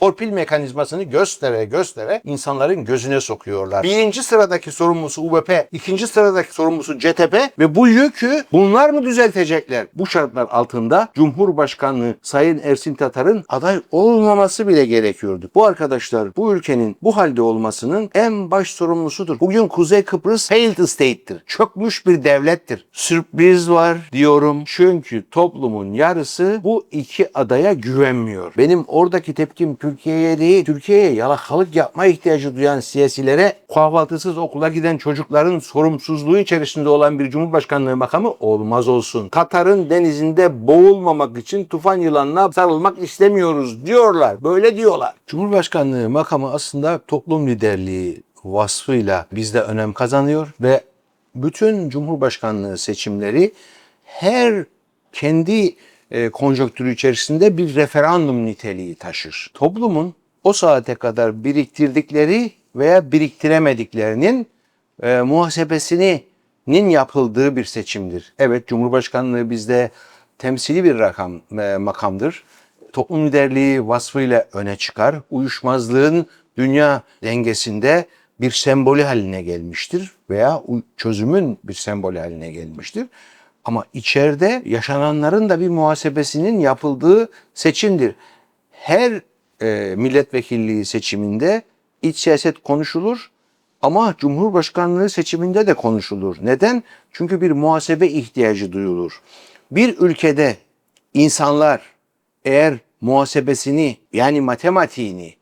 torpil mekanizmasını göstere göstere insanların gözüne sokuyorlar. Birinci sıradaki sorumlusu UBP, ikinci sıradaki sorumlusu CTP ve bu yükü bunlar mı düzeltecekler? Bu şartlar altında Cumhurbaşkanlığı Sayın Ersin Tatar'ın aday olmaması bile gerekiyordu. Bu arkadaşlar bu ülkenin bu halde olmasının en baş sorumlusudur. Bugün Kuzey Kıbrıs failed state'tir. Çökmüş bir devlettir. Sürpriz var diyorum çünkü toplumun yarısı bu iki adaya güvenmiyor. Benim oradaki tepkim Türkiye'ye değil, Türkiye'ye yalakalık yapma ihtiyacı duyan siyasilere kahvaltısız okula giden çocukların sorumsuzluğu içerisinde olan bir cumhurbaşkanlığı makamı olmaz olsun. Katar'ın denizinde boğulmamak için tufan yılanına sarılmak istemiyoruz diyorlar. Böyle diyorlar. Cumhurbaşkanlığı makamı aslında toplum liderliği vasfıyla bizde önem kazanıyor ve bütün cumhurbaşkanlığı seçimleri her kendi konjonktürü içerisinde bir referandum niteliği taşır. Toplumun o saate kadar biriktirdikleri veya biriktiremediklerinin e, muhasebesinin yapıldığı bir seçimdir. Evet Cumhurbaşkanlığı bizde temsili bir rakam e, makamdır. Toplum liderliği vasfıyla öne çıkar. Uyuşmazlığın dünya dengesinde bir sembolü haline gelmiştir veya çözümün bir sembolü haline gelmiştir. Ama içeride yaşananların da bir muhasebesinin yapıldığı seçimdir. Her e, milletvekilliği seçiminde iç siyaset konuşulur ama Cumhurbaşkanlığı seçiminde de konuşulur. Neden? Çünkü bir muhasebe ihtiyacı duyulur. Bir ülkede insanlar eğer muhasebesini yani matematiğini,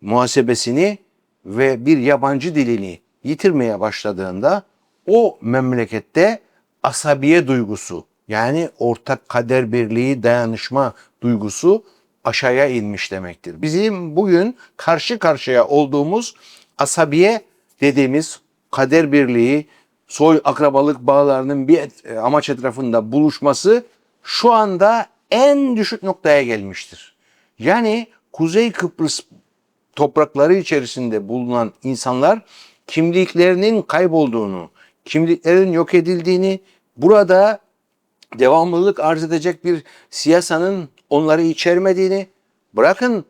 muhasebesini ve bir yabancı dilini yitirmeye başladığında o memlekette asabiye duygusu yani ortak kader birliği dayanışma duygusu aşağıya inmiş demektir. Bizim bugün karşı karşıya olduğumuz asabiye dediğimiz kader birliği, soy akrabalık bağlarının bir e, amaç etrafında buluşması şu anda en düşük noktaya gelmiştir. Yani Kuzey Kıbrıs toprakları içerisinde bulunan insanlar kimliklerinin kaybolduğunu, kimliklerin yok edildiğini, burada devamlılık arz edecek bir siyasanın onları içermediğini, bırakın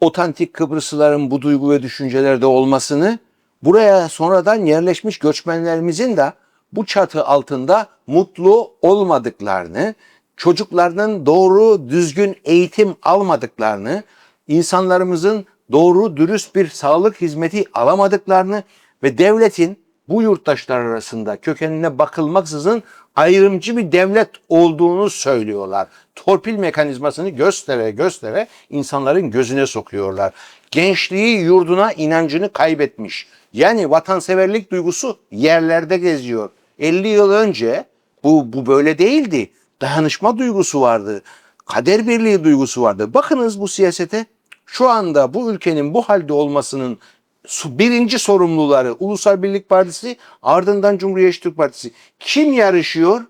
otantik Kıbrıslıların bu duygu ve düşüncelerde olmasını, buraya sonradan yerleşmiş göçmenlerimizin de bu çatı altında mutlu olmadıklarını, çocuklarının doğru düzgün eğitim almadıklarını, insanlarımızın doğru dürüst bir sağlık hizmeti alamadıklarını ve devletin bu yurttaşlar arasında kökenine bakılmaksızın ayrımcı bir devlet olduğunu söylüyorlar. Torpil mekanizmasını göstere göstere insanların gözüne sokuyorlar. Gençliği yurduna inancını kaybetmiş. Yani vatanseverlik duygusu yerlerde geziyor. 50 yıl önce bu, bu böyle değildi. Dayanışma duygusu vardı. Kader birliği duygusu vardı. Bakınız bu siyasete. Şu anda bu ülkenin bu halde olmasının birinci sorumluları Ulusal Birlik Partisi ardından Cumhuriyetçi Türk Partisi. Kim yarışıyor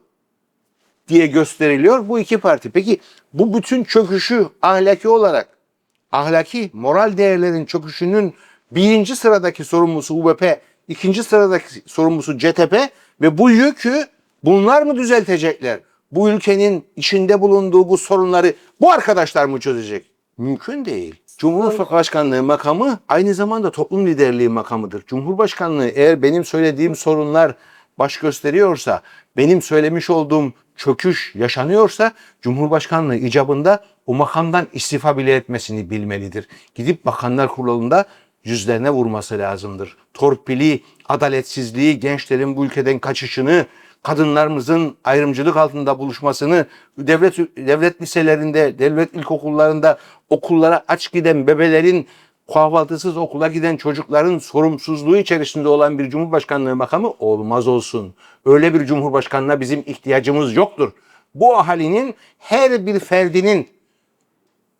diye gösteriliyor bu iki parti. Peki bu bütün çöküşü ahlaki olarak ahlaki moral değerlerin çöküşünün birinci sıradaki sorumlusu UBP, ikinci sıradaki sorumlusu CTP ve bu yükü bunlar mı düzeltecekler? Bu ülkenin içinde bulunduğu bu sorunları bu arkadaşlar mı çözecek? Mümkün değil. Cumhurbaşkanlığı makamı aynı zamanda toplum liderliği makamıdır. Cumhurbaşkanlığı eğer benim söylediğim sorunlar baş gösteriyorsa, benim söylemiş olduğum çöküş yaşanıyorsa Cumhurbaşkanlığı icabında o makamdan istifa bile etmesini bilmelidir. Gidip Bakanlar Kurulu'nda yüzlerine vurması lazımdır. Torpili, adaletsizliği, gençlerin bu ülkeden kaçışını, kadınlarımızın ayrımcılık altında buluşmasını, devlet devlet liselerinde, devlet ilkokullarında okullara aç giden bebelerin kahvaltısız okula giden çocukların sorumsuzluğu içerisinde olan bir cumhurbaşkanlığı makamı olmaz olsun. Öyle bir cumhurbaşkanına bizim ihtiyacımız yoktur. Bu ahalinin her bir ferdinin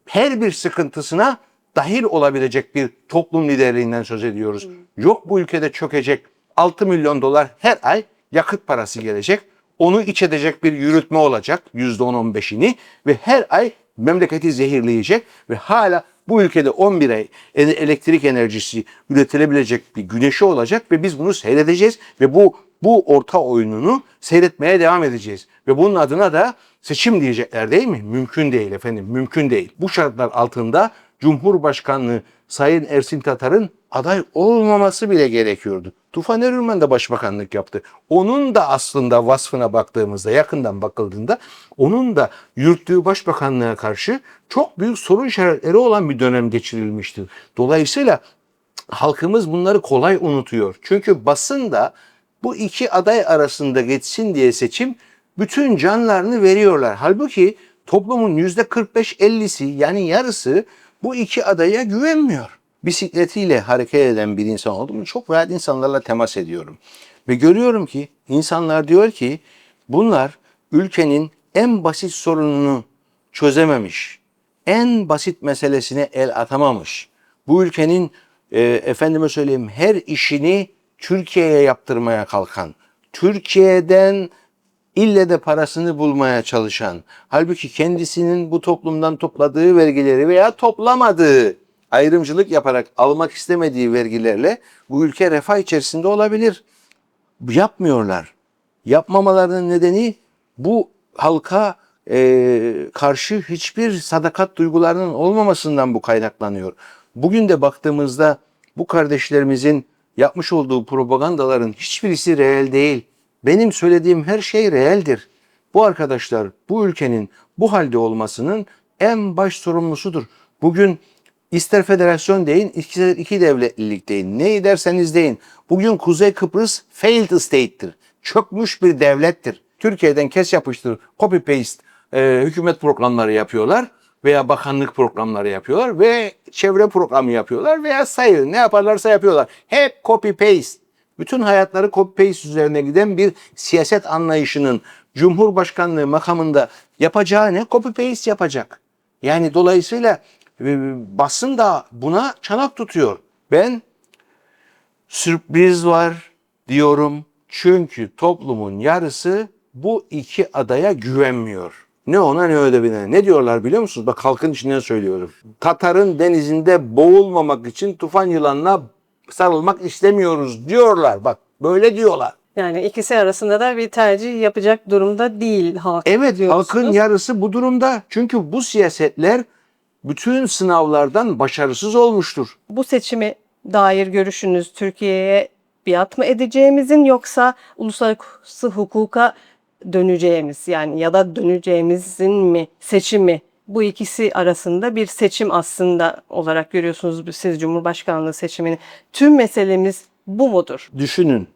her bir sıkıntısına dahil olabilecek bir toplum liderliğinden söz ediyoruz. Yok bu ülkede çökecek 6 milyon dolar her ay yakıt parası gelecek. Onu iç edecek bir yürütme olacak %10-15'ini ve her ay memleketi zehirleyecek ve hala bu ülkede 11 ay e- elektrik enerjisi üretilebilecek bir güneşi olacak ve biz bunu seyredeceğiz ve bu bu orta oyununu seyretmeye devam edeceğiz. Ve bunun adına da seçim diyecekler değil mi? Mümkün değil efendim, mümkün değil. Bu şartlar altında Cumhurbaşkanlığı Sayın Ersin Tatar'ın aday olmaması bile gerekiyordu. Tufan Erürmen de başbakanlık yaptı. Onun da aslında vasfına baktığımızda, yakından bakıldığında onun da yürüttüğü başbakanlığa karşı çok büyük soru işaretleri olan bir dönem geçirilmişti. Dolayısıyla halkımız bunları kolay unutuyor. Çünkü basın da bu iki aday arasında geçsin diye seçim bütün canlarını veriyorlar. Halbuki toplumun yüzde 45-50'si yani yarısı bu iki adaya güvenmiyor. Bisikletiyle hareket eden bir insan oldum. Çok rahat insanlarla temas ediyorum. Ve görüyorum ki insanlar diyor ki bunlar ülkenin en basit sorununu çözememiş. En basit meselesine el atamamış. Bu ülkenin e, efendime söyleyeyim her işini Türkiye'ye yaptırmaya kalkan, Türkiye'den ille de parasını bulmaya çalışan, halbuki kendisinin bu toplumdan topladığı vergileri veya toplamadığı, ayrımcılık yaparak almak istemediği vergilerle bu ülke refah içerisinde olabilir. Yapmıyorlar. Yapmamalarının nedeni bu halka e, karşı hiçbir sadakat duygularının olmamasından bu kaynaklanıyor. Bugün de baktığımızda bu kardeşlerimizin yapmış olduğu propagandaların hiçbirisi reel değil. Benim söylediğim her şey reeldir. Bu arkadaşlar bu ülkenin bu halde olmasının en baş sorumlusudur. Bugün ister federasyon deyin, ister iki devletlilik deyin, ne derseniz deyin. Bugün Kuzey Kıbrıs failed state'tir. Çökmüş bir devlettir. Türkiye'den kes yapıştır, copy paste e, hükümet programları yapıyorlar veya bakanlık programları yapıyorlar ve çevre programı yapıyorlar veya sayı ne yaparlarsa yapıyorlar. Hep copy paste. Bütün hayatları copy paste üzerine giden bir siyaset anlayışının Cumhurbaşkanlığı makamında yapacağı ne? Copy paste yapacak. Yani dolayısıyla basın da buna çanak tutuyor. Ben sürpriz var diyorum. Çünkü toplumun yarısı bu iki adaya güvenmiyor. Ne ona ne ödevine. Ne diyorlar biliyor musunuz? Bak halkın içinden söylüyorum. Tatar'ın denizinde boğulmamak için tufan yılanına sarılmak istemiyoruz diyorlar. Bak böyle diyorlar. Yani ikisi arasında da bir tercih yapacak durumda değil halk. Evet diyorsunuz. halkın yarısı bu durumda. Çünkü bu siyasetler bütün sınavlardan başarısız olmuştur. Bu seçimi dair görüşünüz Türkiye'ye biat mı edeceğimizin yoksa uluslararası hukuka döneceğimiz yani ya da döneceğimizin mi seçimi bu ikisi arasında bir seçim aslında olarak görüyorsunuz siz Cumhurbaşkanlığı seçimini. Tüm meselemiz bu mudur? Düşünün.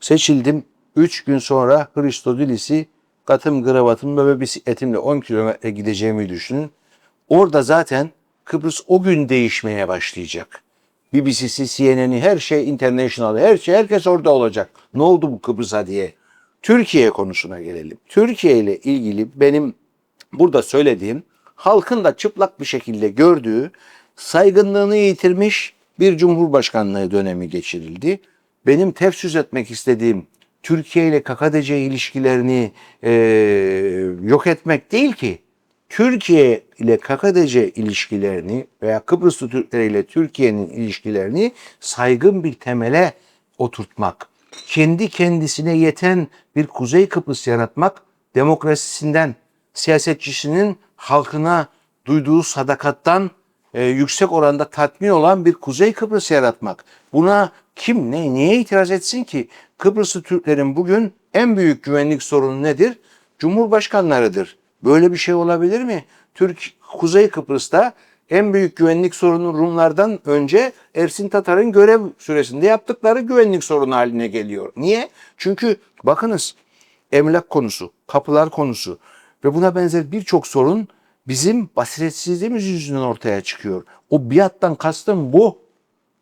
Seçildim. 3 gün sonra Hristodülis'i katım kravatım ve bisikletimle 10 kilometre gideceğimi düşünün. Orada zaten Kıbrıs o gün değişmeye başlayacak. BBC'si, CNN'i, her şey international, her şey, herkes orada olacak. Ne oldu bu Kıbrıs'a diye. Türkiye konusuna gelelim. Türkiye ile ilgili benim burada söylediğim halkın da çıplak bir şekilde gördüğü saygınlığını yitirmiş bir cumhurbaşkanlığı dönemi geçirildi. Benim ters yüz etmek istediğim Türkiye ile KKTC ilişkilerini e, yok etmek değil ki. Türkiye ile KKTC ilişkilerini veya Kıbrıslı Türkler ile Türkiye'nin ilişkilerini saygın bir temele oturtmak, kendi kendisine yeten bir Kuzey Kıbrıs yaratmak, demokrasisinden, siyasetçisinin halkına duyduğu sadakattan e, yüksek oranda tatmin olan bir Kuzey Kıbrıs yaratmak. Buna kim ne niye itiraz etsin ki? Kıbrıslı Türklerin bugün en büyük güvenlik sorunu nedir? Cumhurbaşkanlarıdır. Böyle bir şey olabilir mi? Türk Kuzey Kıbrıs'ta en büyük güvenlik sorunu Rumlardan önce Ersin Tatar'ın görev süresinde yaptıkları güvenlik sorunu haline geliyor. Niye? Çünkü bakınız emlak konusu, kapılar konusu ve buna benzer birçok sorun bizim basiretsizliğimiz yüzünden ortaya çıkıyor. O biattan kastım bu.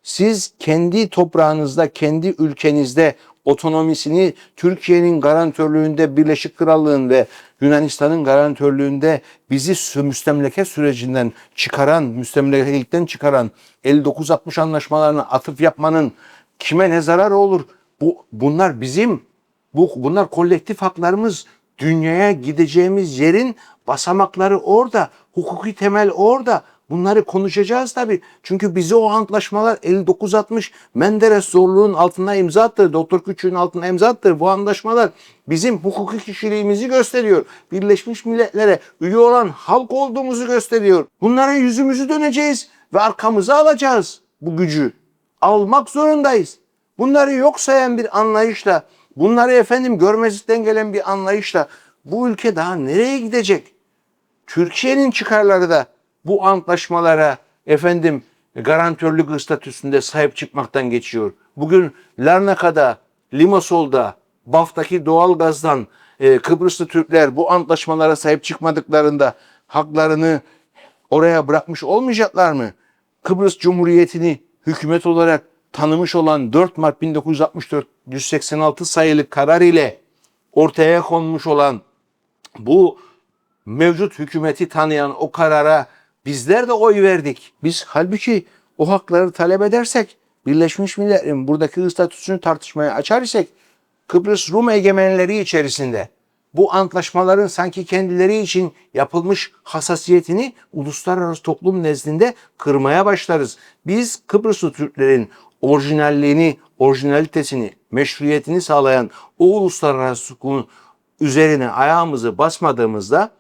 Siz kendi toprağınızda, kendi ülkenizde otonomisini Türkiye'nin garantörlüğünde Birleşik Krallığın ve Yunanistan'ın garantörlüğünde bizi müstemleke sürecinden çıkaran, müstemlekelikten çıkaran 59-60 anlaşmalarına atıf yapmanın kime ne zararı olur? Bu bunlar bizim bu bunlar kolektif haklarımız. Dünyaya gideceğimiz yerin basamakları orada, hukuki temel orada. Bunları konuşacağız tabii. Çünkü bizi o antlaşmalar 59-60 Menderes zorluğun altına imza attı. Doktor Küçük'ün altına imza attı. Bu antlaşmalar bizim hukuki kişiliğimizi gösteriyor. Birleşmiş Milletler'e üye olan halk olduğumuzu gösteriyor. Bunlara yüzümüzü döneceğiz ve arkamıza alacağız bu gücü. Almak zorundayız. Bunları yok sayan bir anlayışla, bunları efendim görmezlikten gelen bir anlayışla bu ülke daha nereye gidecek? Türkiye'nin çıkarları da bu antlaşmalara efendim garantörlük statüsünde sahip çıkmaktan geçiyor. Bugün Larnaka'da, Limasol'da, Baf'taki doğalgazdan e, Kıbrıslı Türkler bu antlaşmalara sahip çıkmadıklarında haklarını oraya bırakmış olmayacaklar mı? Kıbrıs Cumhuriyeti'ni hükümet olarak tanımış olan 4 Mart 1964 186 sayılı karar ile ortaya konmuş olan bu mevcut hükümeti tanıyan o karara bizler de oy verdik. Biz halbuki o hakları talep edersek, Birleşmiş Milletler'in buradaki statüsünü tartışmaya açar isek, Kıbrıs Rum egemenleri içerisinde bu antlaşmaların sanki kendileri için yapılmış hassasiyetini uluslararası toplum nezdinde kırmaya başlarız. Biz Kıbrıslı Türklerin orijinalliğini, orijinalitesini, meşruiyetini sağlayan o uluslararası hukukun üzerine ayağımızı basmadığımızda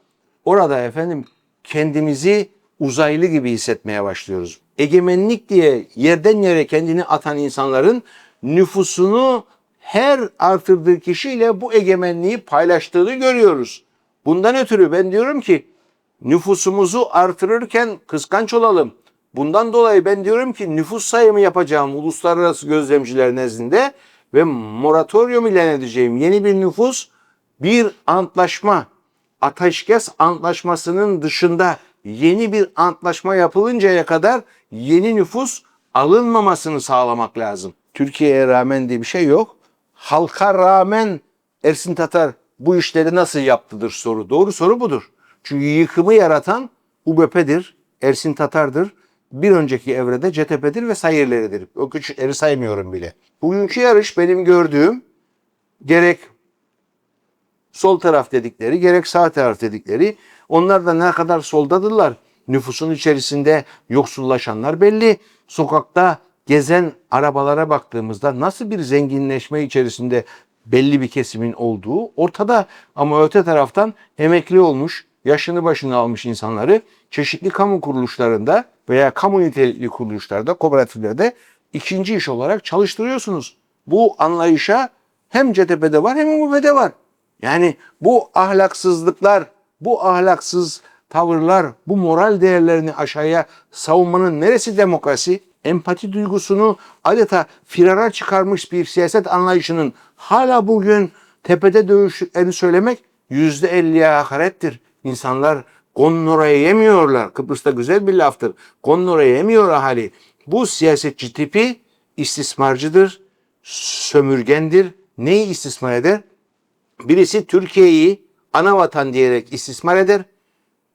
orada efendim kendimizi uzaylı gibi hissetmeye başlıyoruz. Egemenlik diye yerden yere kendini atan insanların nüfusunu her artırdığı kişiyle bu egemenliği paylaştığını görüyoruz. Bundan ötürü ben diyorum ki nüfusumuzu artırırken kıskanç olalım. Bundan dolayı ben diyorum ki nüfus sayımı yapacağım uluslararası gözlemciler nezdinde ve moratorium ilan edeceğim yeni bir nüfus bir antlaşma ateşkes antlaşmasının dışında yeni bir antlaşma yapılıncaya kadar yeni nüfus alınmamasını sağlamak lazım. Türkiye'ye rağmen diye bir şey yok. Halka rağmen Ersin Tatar bu işleri nasıl yaptıdır soru. Doğru soru budur. Çünkü yıkımı yaratan UBP'dir, Ersin Tatar'dır. Bir önceki evrede CTP'dir ve sayırleridir. O küçükleri saymıyorum bile. Bugünkü yarış benim gördüğüm gerek sol taraf dedikleri gerek sağ taraf dedikleri onlar da ne kadar soldadırlar. Nüfusun içerisinde yoksullaşanlar belli. Sokakta gezen arabalara baktığımızda nasıl bir zenginleşme içerisinde belli bir kesimin olduğu ortada. Ama öte taraftan emekli olmuş, yaşını başını almış insanları çeşitli kamu kuruluşlarında veya kamu nitelikli kuruluşlarda, kooperatiflerde ikinci iş olarak çalıştırıyorsunuz. Bu anlayışa hem CTP'de var hem UBP'de var. Yani bu ahlaksızlıklar, bu ahlaksız tavırlar, bu moral değerlerini aşağıya savunmanın neresi demokrasi? Empati duygusunu adeta firara çıkarmış bir siyaset anlayışının hala bugün tepede dövüştüklerini söylemek yüzde elliye hakarettir. İnsanlar konnorayı yemiyorlar. Kıbrıs'ta güzel bir laftır. Konnorayı yemiyor ahali. Bu siyasetçi tipi istismarcıdır, sömürgendir. Neyi istismar eder? Birisi Türkiye'yi ana vatan diyerek istismar eder.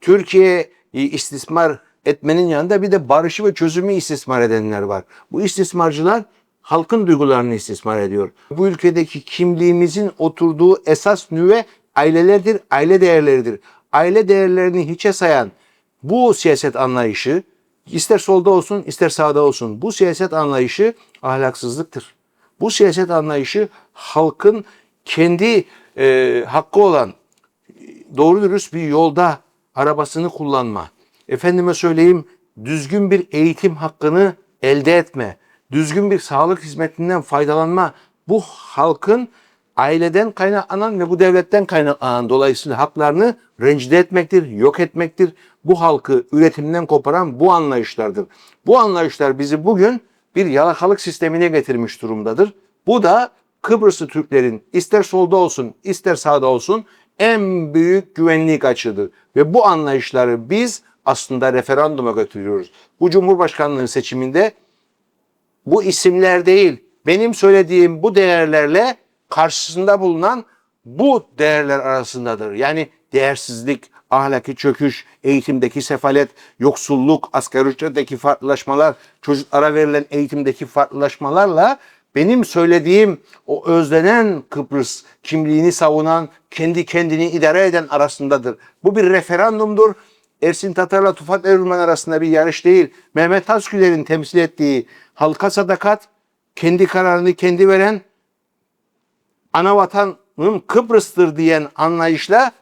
Türkiye'yi istismar etmenin yanında bir de barışı ve çözümü istismar edenler var. Bu istismarcılar halkın duygularını istismar ediyor. Bu ülkedeki kimliğimizin oturduğu esas nüve ailelerdir, aile değerleridir. Aile değerlerini hiçe sayan bu siyaset anlayışı ister solda olsun ister sağda olsun bu siyaset anlayışı ahlaksızlıktır. Bu siyaset anlayışı halkın kendi e, hakkı olan doğru dürüst bir yolda arabasını kullanma. Efendime söyleyeyim düzgün bir eğitim hakkını elde etme. Düzgün bir sağlık hizmetinden faydalanma. Bu halkın aileden kaynaklanan ve bu devletten kaynaklanan dolayısıyla haklarını rencide etmektir, yok etmektir. Bu halkı üretimden koparan bu anlayışlardır. Bu anlayışlar bizi bugün bir yalakalık sistemine getirmiş durumdadır. Bu da Kıbrıslı Türklerin ister solda olsun ister sağda olsun en büyük güvenlik açıdır. Ve bu anlayışları biz aslında referanduma götürüyoruz. Bu Cumhurbaşkanlığı seçiminde bu isimler değil, benim söylediğim bu değerlerle karşısında bulunan bu değerler arasındadır. Yani değersizlik, ahlaki çöküş, eğitimdeki sefalet, yoksulluk, asgari ücretteki farklılaşmalar, çocuklara verilen eğitimdeki farklılaşmalarla benim söylediğim o özlenen Kıbrıs kimliğini savunan, kendi kendini idare eden arasındadır. Bu bir referandumdur. Ersin Tatar'la Tufat Erülmen arasında bir yarış değil. Mehmet Tasküler'in temsil ettiği halka sadakat, kendi kararını kendi veren, ana vatanım Kıbrıs'tır diyen anlayışla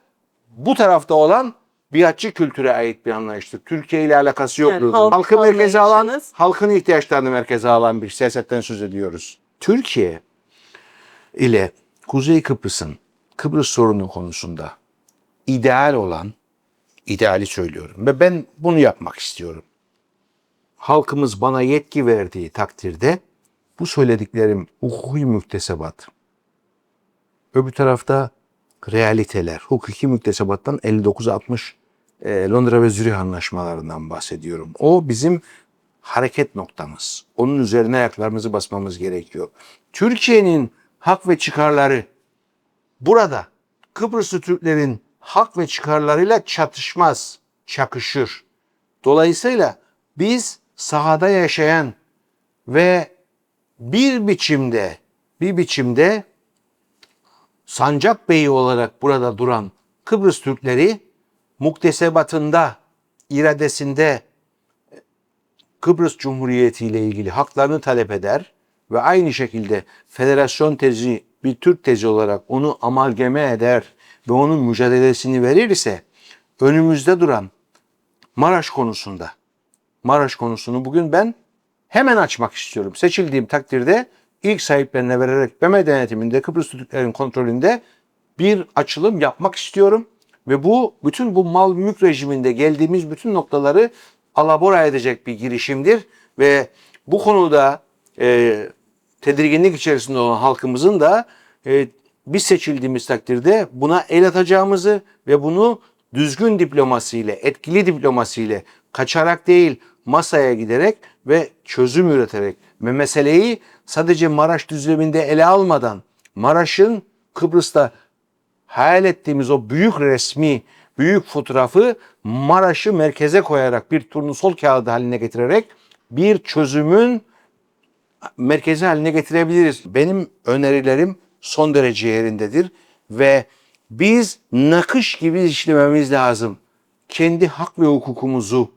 bu tarafta olan biatçı kültüre ait bir anlayıştır. Türkiye ile alakası yoktur. Yani halk Halkı merkeze alan, halkın ihtiyaçlarını merkeze alan bir siyasetten söz ediyoruz. Türkiye ile Kuzey Kıbrıs'ın Kıbrıs sorunu konusunda ideal olan, ideali söylüyorum ve ben bunu yapmak istiyorum. Halkımız bana yetki verdiği takdirde bu söylediklerim hukuki müktesebat. Öbür tarafta realiteler. Hukuki müktesebattan 59-60 e, Londra ve Zürih anlaşmalarından bahsediyorum. O bizim hareket noktamız. Onun üzerine ayaklarımızı basmamız gerekiyor. Türkiye'nin hak ve çıkarları burada Kıbrıslı Türklerin hak ve çıkarlarıyla çatışmaz, çakışır. Dolayısıyla biz sahada yaşayan ve bir biçimde bir biçimde sancak beyi olarak burada duran Kıbrıs Türkleri muktesebatında, iradesinde Kıbrıs Cumhuriyeti ile ilgili haklarını talep eder ve aynı şekilde federasyon tezi bir Türk tezi olarak onu amalgame eder ve onun mücadelesini verir ise önümüzde duran Maraş konusunda Maraş konusunu bugün ben hemen açmak istiyorum. Seçildiğim takdirde ilk sahiplerine vererek BM denetiminde Kıbrıs Türklerin kontrolünde bir açılım yapmak istiyorum. Ve bu bütün bu mal mülk rejiminde geldiğimiz bütün noktaları alabora edecek bir girişimdir. Ve bu konuda e, tedirginlik içerisinde olan halkımızın da e, biz seçildiğimiz takdirde buna el atacağımızı ve bunu düzgün diplomasiyle, etkili diplomasiyle kaçarak değil masaya giderek ve çözüm üreterek ve meseleyi sadece Maraş düzleminde ele almadan Maraş'ın Kıbrıs'ta hayal ettiğimiz o büyük resmi, büyük fotoğrafı Maraş'ı merkeze koyarak bir turnusol kağıdı haline getirerek bir çözümün merkezi haline getirebiliriz. Benim önerilerim son derece yerindedir ve biz nakış gibi işlememiz lazım. Kendi hak ve hukukumuzu,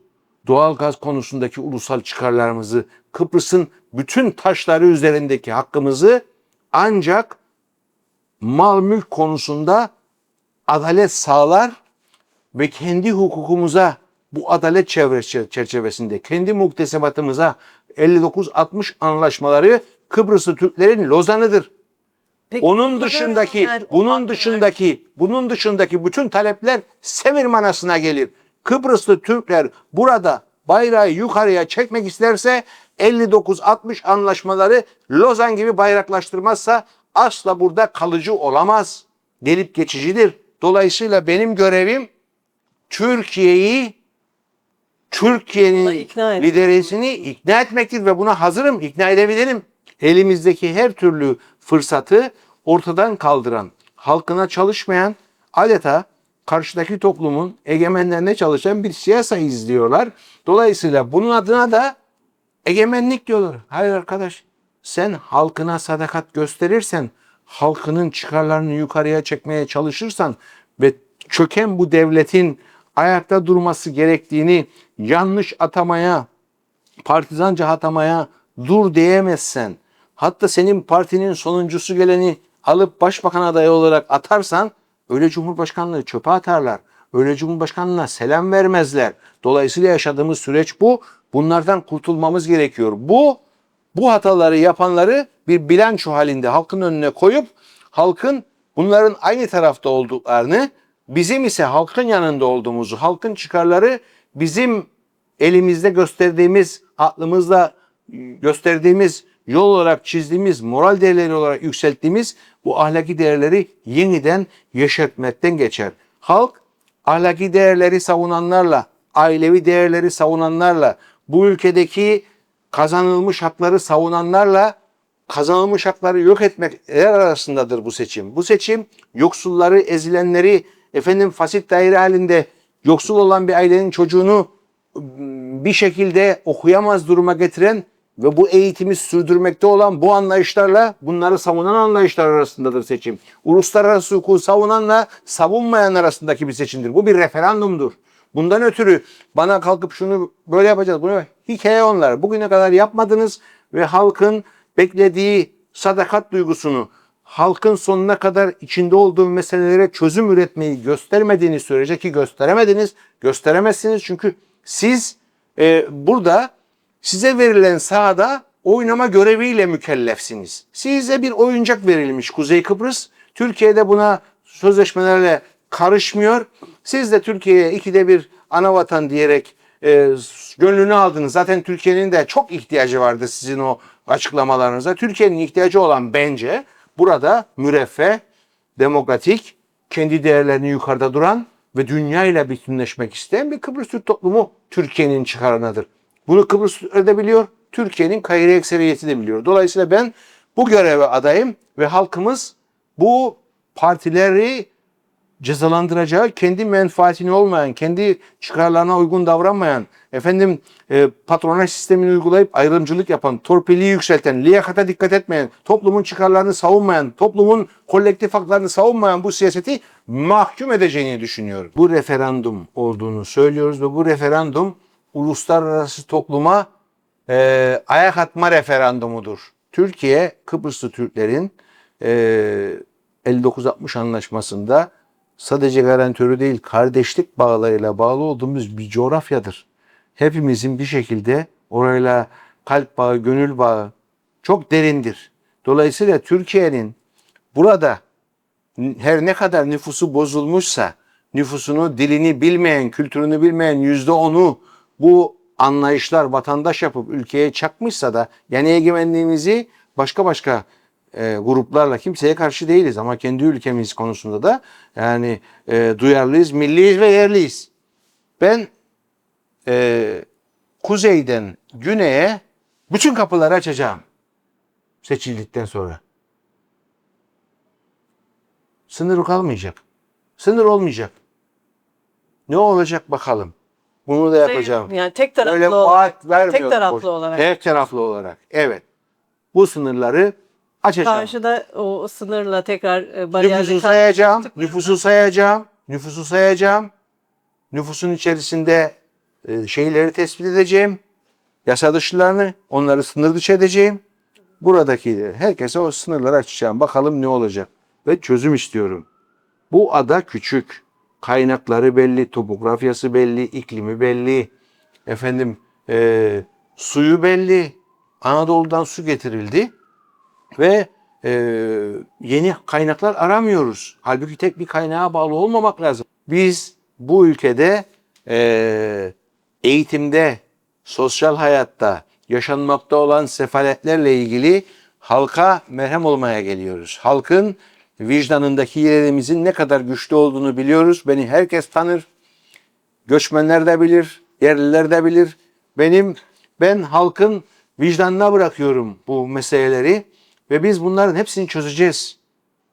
doğal gaz konusundaki ulusal çıkarlarımızı, Kıbrıs'ın bütün taşları üzerindeki hakkımızı ancak mal mülk konusunda adalet sağlar ve kendi hukukumuza bu adalet çerçevesinde kendi muktesebatımıza 59-60 anlaşmaları Kıbrıslı Türklerin Lozan'ıdır. Peki, Onun dışındaki, yer bunun olan- bunun dışındaki bütün talepler Sevir manasına gelir. Kıbrıslı Türkler burada bayrağı yukarıya çekmek isterse 59-60 anlaşmaları Lozan gibi bayraklaştırmazsa asla burada kalıcı olamaz. Gelip geçicidir. Dolayısıyla benim görevim Türkiye'yi Türkiye'nin ikna lideresini ikna etmektir ve buna hazırım, ikna edebilirim. Elimizdeki her türlü fırsatı ortadan kaldıran, halkına çalışmayan, adeta karşıdaki toplumun egemenlerine çalışan bir siyasa izliyorlar. Dolayısıyla bunun adına da egemenlik diyorlar. Hayır arkadaş, sen halkına sadakat gösterirsen, halkının çıkarlarını yukarıya çekmeye çalışırsan ve çöken bu devletin ayakta durması gerektiğini yanlış atamaya, partizanca atamaya dur diyemezsen, hatta senin partinin sonuncusu geleni alıp başbakan adayı olarak atarsan öyle cumhurbaşkanlığı çöpe atarlar. Öyle cumhurbaşkanlığına selam vermezler. Dolayısıyla yaşadığımız süreç bu. Bunlardan kurtulmamız gerekiyor. Bu bu hataları yapanları bir bilanço halinde halkın önüne koyup halkın bunların aynı tarafta olduklarını, bizim ise halkın yanında olduğumuzu, halkın çıkarları bizim elimizde gösterdiğimiz, aklımızla gösterdiğimiz, yol olarak çizdiğimiz, moral değerleri olarak yükselttiğimiz bu ahlaki değerleri yeniden yeşertmekten geçer. Halk ahlaki değerleri savunanlarla, ailevi değerleri savunanlarla, bu ülkedeki kazanılmış hakları savunanlarla kazanılmış hakları yok etmekler arasındadır bu seçim. Bu seçim yoksulları, ezilenleri, efendim fasit daire halinde yoksul olan bir ailenin çocuğunu bir şekilde okuyamaz duruma getiren ve bu eğitimi sürdürmekte olan bu anlayışlarla bunları savunan anlayışlar arasındadır seçim. Uluslararası hukuku savunanla savunmayan arasındaki bir seçimdir. Bu bir referandumdur. Bundan ötürü bana kalkıp şunu böyle yapacağız. Bunu hikaye onlar. Bugüne kadar yapmadınız ve halkın beklediği sadakat duygusunu, halkın sonuna kadar içinde olduğu meselelere çözüm üretmeyi göstermediğiniz sürece ki gösteremediniz, gösteremezsiniz çünkü siz e, burada size verilen sahada oynama göreviyle mükellefsiniz. Size bir oyuncak verilmiş Kuzey Kıbrıs. Türkiye'de buna sözleşmelerle karışmıyor. Siz de Türkiye'ye ikide bir ana vatan diyerek e, gönlünü aldınız. Zaten Türkiye'nin de çok ihtiyacı vardı sizin o açıklamalarınıza. Türkiye'nin ihtiyacı olan bence burada müreffeh, demokratik, kendi değerlerini yukarıda duran ve dünya ile bütünleşmek isteyen bir Kıbrıs Türk toplumu Türkiye'nin çıkarınadır. Bunu Kıbrıs Türkleri de biliyor, Türkiye'nin gayri ekseriyeti de biliyor. Dolayısıyla ben bu göreve adayım ve halkımız bu partileri cezalandıracağı kendi menfaatini olmayan, kendi çıkarlarına uygun davranmayan, efendim e, patronaj sistemini uygulayıp ayrımcılık yapan, torpili yükselten, liyakata dikkat etmeyen, toplumun çıkarlarını savunmayan, toplumun kolektif haklarını savunmayan bu siyaseti mahkum edeceğini düşünüyorum. Bu referandum olduğunu söylüyoruz ve bu referandum uluslararası topluma e, ayak atma referandumudur. Türkiye, Kıbrıslı Türklerin e, 59-60 anlaşmasında sadece garantörü değil kardeşlik bağlarıyla bağlı olduğumuz bir coğrafyadır. Hepimizin bir şekilde orayla kalp bağı, gönül bağı çok derindir. Dolayısıyla Türkiye'nin burada her ne kadar nüfusu bozulmuşsa nüfusunu, dilini bilmeyen, kültürünü bilmeyen yüzde onu bu anlayışlar vatandaş yapıp ülkeye çakmışsa da yani egemenliğimizi başka başka e, gruplarla kimseye karşı değiliz ama kendi ülkemiz konusunda da yani e, duyarlıyız, milliyiz ve yerliyiz. Ben e, kuzeyden güneye bütün kapıları açacağım seçildikten sonra. Sınır kalmayacak. Sınır olmayacak. Ne olacak bakalım. Bunu da yapacağım. Yani tek taraflı Öyle olarak. vaat. Tek taraflı olarak. Tek taraflı olarak. Evet. Bu sınırları açacağım. Karşıda o sınırla tekrar e, bariyerle Nüfusu sayacağım. Nüfusu sayacağım. Nüfusu sayacağım. Nüfusun içerisinde e, şeyleri tespit edeceğim. Yasa dışılarını, onları sınır dışı edeceğim. Buradaki herkese o sınırları açacağım. Bakalım ne olacak. Ve çözüm istiyorum. Bu ada küçük. Kaynakları belli, topografyası belli, iklimi belli. Efendim e, suyu belli. Anadolu'dan su getirildi ve e, yeni kaynaklar aramıyoruz. Halbuki tek bir kaynağa bağlı olmamak lazım. Biz bu ülkede e, eğitimde, sosyal hayatta yaşanmakta olan sefaletlerle ilgili halka merhem olmaya geliyoruz. Halkın vicdanındaki yerimizin ne kadar güçlü olduğunu biliyoruz. Beni herkes tanır. Göçmenler de bilir, yerliler de bilir. Benim ben halkın vicdanına bırakıyorum bu meseleleri ve biz bunların hepsini çözeceğiz.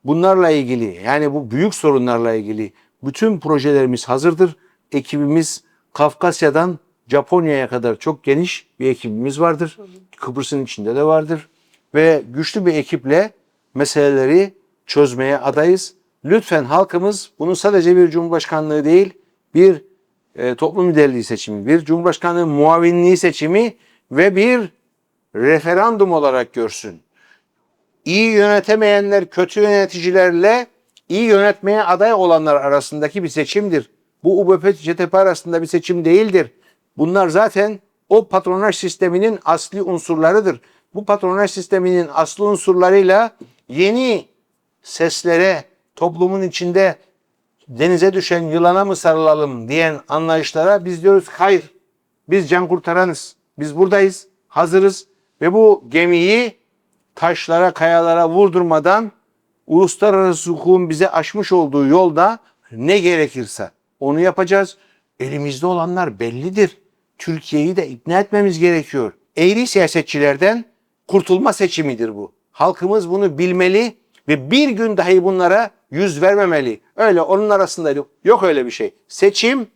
Bunlarla ilgili yani bu büyük sorunlarla ilgili bütün projelerimiz hazırdır. Ekibimiz Kafkasya'dan Japonya'ya kadar çok geniş bir ekibimiz vardır. Kıbrıs'ın içinde de vardır. Ve güçlü bir ekiple meseleleri çözmeye adayız. Lütfen halkımız bunu sadece bir cumhurbaşkanlığı değil, bir e, toplum liderliği seçimi, bir cumhurbaşkanlığı muavinliği seçimi ve bir referandum olarak görsün. İyi yönetemeyenler kötü yöneticilerle iyi yönetmeye aday olanlar arasındaki bir seçimdir. Bu UBP CTP arasında bir seçim değildir. Bunlar zaten o patronaj sisteminin asli unsurlarıdır. Bu patronaj sisteminin asli unsurlarıyla yeni seslere toplumun içinde denize düşen yılana mı sarılalım diyen anlayışlara biz diyoruz hayır. Biz can kurtaranız. Biz buradayız. Hazırız. Ve bu gemiyi taşlara, kayalara vurdurmadan uluslararası hukukun bize aşmış olduğu yolda ne gerekirse onu yapacağız. Elimizde olanlar bellidir. Türkiye'yi de ikna etmemiz gerekiyor. Eğri siyasetçilerden kurtulma seçimidir bu. Halkımız bunu bilmeli ve bir gün dahi bunlara yüz vermemeli. Öyle onun arasında yok, yok öyle bir şey. Seçim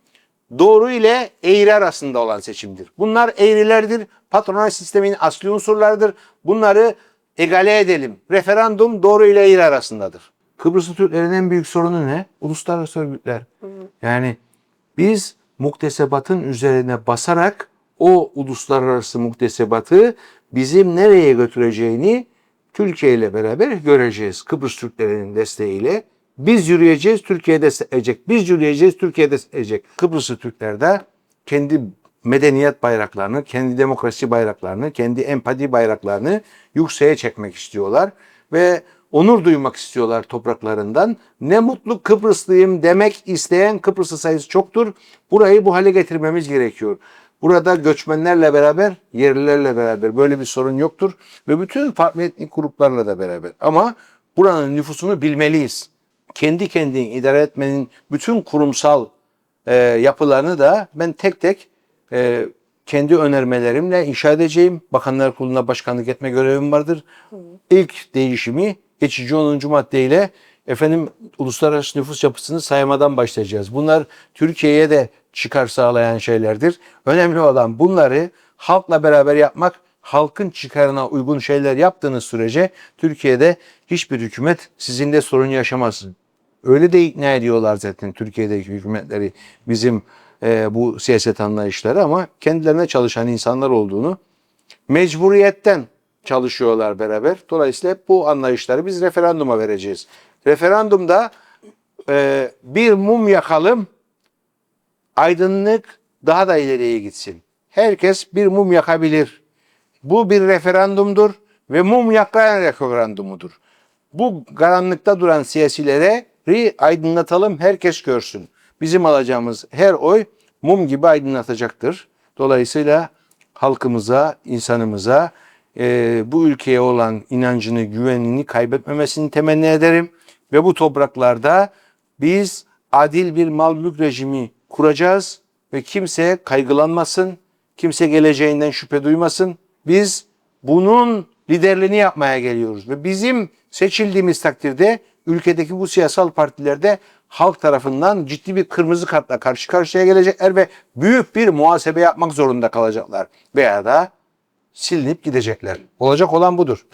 doğru ile eğri arasında olan seçimdir. Bunlar eğrilerdir. Patronaj sistemin asli unsurlardır. Bunları egale edelim. Referandum doğru ile eğri arasındadır. Kıbrıslı Türklerin en büyük sorunu ne? Uluslararası örgütler. Yani biz muktesebatın üzerine basarak o uluslararası muktesebatı bizim nereye götüreceğini Türkiye ile beraber göreceğiz. Kıbrıs Türklerinin desteğiyle. Biz yürüyeceğiz, Türkiye destekleyecek. Biz yürüyeceğiz, Türkiye destekleyecek. Kıbrıslı Türkler de kendi medeniyet bayraklarını, kendi demokrasi bayraklarını, kendi empati bayraklarını yükseğe çekmek istiyorlar. Ve onur duymak istiyorlar topraklarından. Ne mutlu Kıbrıslıyım demek isteyen Kıbrıslı sayısı çoktur. Burayı bu hale getirmemiz gerekiyor. Burada göçmenlerle beraber, yerlilerle beraber böyle bir sorun yoktur. Ve bütün farklı etnik gruplarla da beraber. Ama buranın nüfusunu bilmeliyiz. Kendi kendini idare etmenin bütün kurumsal e, yapılarını da ben tek tek e, kendi önermelerimle inşa edeceğim. Bakanlar Kurulu'na başkanlık etme görevim vardır. İlk değişimi geçici 10. maddeyle efendim uluslararası nüfus yapısını saymadan başlayacağız. Bunlar Türkiye'ye de çıkar sağlayan şeylerdir. Önemli olan bunları halkla beraber yapmak, halkın çıkarına uygun şeyler yaptığınız sürece Türkiye'de hiçbir hükümet sizinle sorun yaşamaz. Öyle de ikna ediyorlar zaten Türkiye'deki hükümetleri bizim e, bu siyaset anlayışları ama kendilerine çalışan insanlar olduğunu mecburiyetten çalışıyorlar beraber. Dolayısıyla bu anlayışları biz referanduma vereceğiz. Referandumda e, bir mum yakalım, aydınlık daha da ileriye gitsin. Herkes bir mum yakabilir. Bu bir referandumdur ve mum yakmayan referandumudur. Bu karanlıkta duran siyasileri aydınlatalım, herkes görsün. Bizim alacağımız her oy mum gibi aydınlatacaktır. Dolayısıyla halkımıza, insanımıza e, bu ülkeye olan inancını, güvenini kaybetmemesini temenni ederim. Ve bu topraklarda biz adil bir mal mülk rejimi kuracağız ve kimse kaygılanmasın, kimse geleceğinden şüphe duymasın. Biz bunun liderliğini yapmaya geliyoruz ve bizim seçildiğimiz takdirde ülkedeki bu siyasal partilerde halk tarafından ciddi bir kırmızı kartla karşı karşıya gelecekler ve büyük bir muhasebe yapmak zorunda kalacaklar veya da silinip gidecekler. Olacak olan budur.